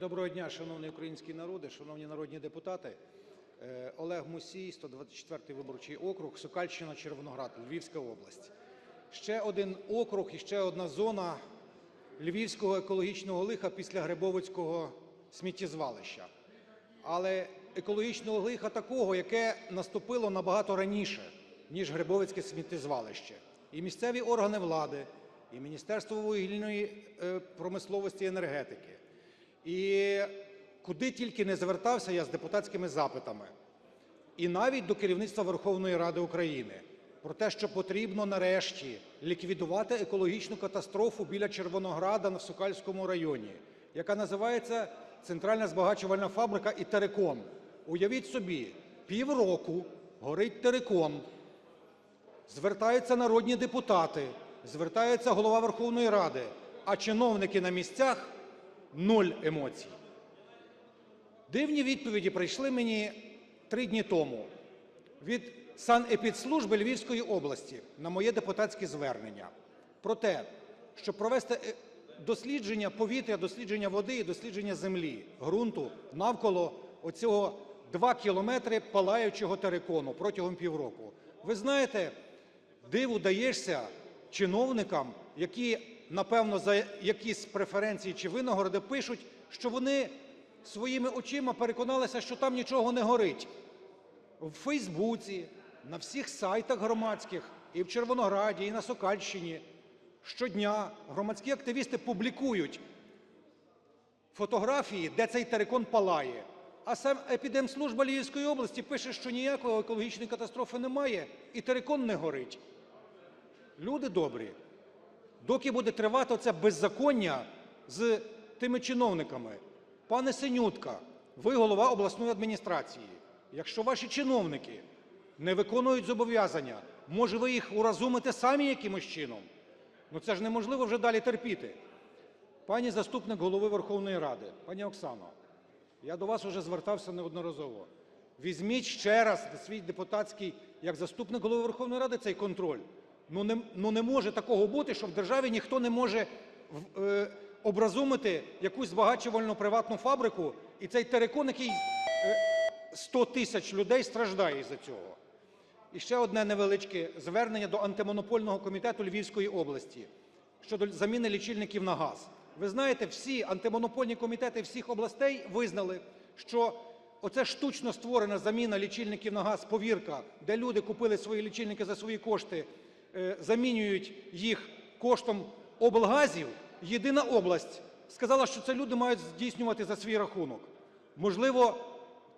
Доброго дня, шановний український народе, шановні народні депутати. Е, Олег Мусій, 124 виборчий округ, Сокальщина, Червоноград, Львівська область. Ще один округ і ще одна зона львівського екологічного лиха після Грибовицького сміттєзвалища. Але екологічного лиха такого, яке наступило набагато раніше, ніж Грибовицьке сміттєзвалище. І місцеві органи влади, і Міністерство вугільної е, промисловості і енергетики, і куди тільки не звертався я з депутатськими запитами, і навіть до керівництва Верховної Ради України про те, що потрібно нарешті ліквідувати екологічну катастрофу біля Червонограда в Сокальському районі, яка називається Центральна збагачувальна фабрика і терикон. Уявіть собі, півроку горить терикон, звертаються народні депутати, звертається голова Верховної Ради, а чиновники на місцях нуль емоцій. Дивні відповіді прийшли мені три дні тому від санепідслужби Львівської області на моє депутатське звернення про те, щоб провести е, дослідження повітря, дослідження води і дослідження землі, ґрунту навколо оцього 2 кілометри палаючого терикону протягом півроку. Ви знаєте, диву даєшся чиновникам, які, напевно, за якісь преференції чи винагороди пишуть, що вони своїми очима переконалися, що там нічого не горить. В Фейсбуці, на всіх сайтах громадських, і в Червонограді, і на Сокальщині щодня громадські активісти публікують фотографії, де цей терикон палає. А сам Епідемслужба Львівської області пише, що ніякої екологічної катастрофи немає і терикон не горить. Люди добрі, доки буде тривати це беззаконня з тими чиновниками. Пане Синютка, ви голова обласної адміністрації. Якщо ваші чиновники не виконують зобов'язання, може ви їх уразумите самі якимось чином? Ну це ж неможливо вже далі терпіти. Пані заступник голови Верховної Ради, пані Оксано, я до вас уже звертався неодноразово. Візьміть ще раз свій депутатський, як заступник голови Верховної Ради, цей контроль. Ну не, ну не може такого бути, що в державі ніхто не може е, образумити якусь збагачувальну приватну фабрику, і цей терикон, який е, 100 тисяч людей страждає із-за цього. І ще одне невеличке звернення до антимонопольного комітету Львівської області щодо заміни лічильників на газ. Ви знаєте, всі антимонопольні комітети всіх областей визнали, що оце штучно створена заміна лічильників на газ, повірка, де люди купили свої лічильники за свої кошти, е, замінюють їх коштом облгазів. Єдина область сказала, що це люди мають здійснювати за свій рахунок. Можливо,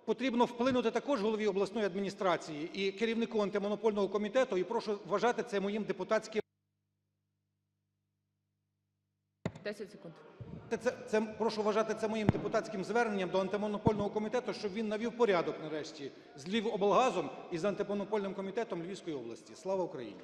потрібно вплинути також голові обласної адміністрації і керівнику антимонопольного комітету, і прошу вважати це моїм депутатським. 10 секунд. Це, це, це прошу вважати це моїм депутатським зверненням до антимонопольного комітету, щоб він навів порядок нарешті з Львівоблгазом і з антимонопольним комітетом Львівської області. Слава Україні!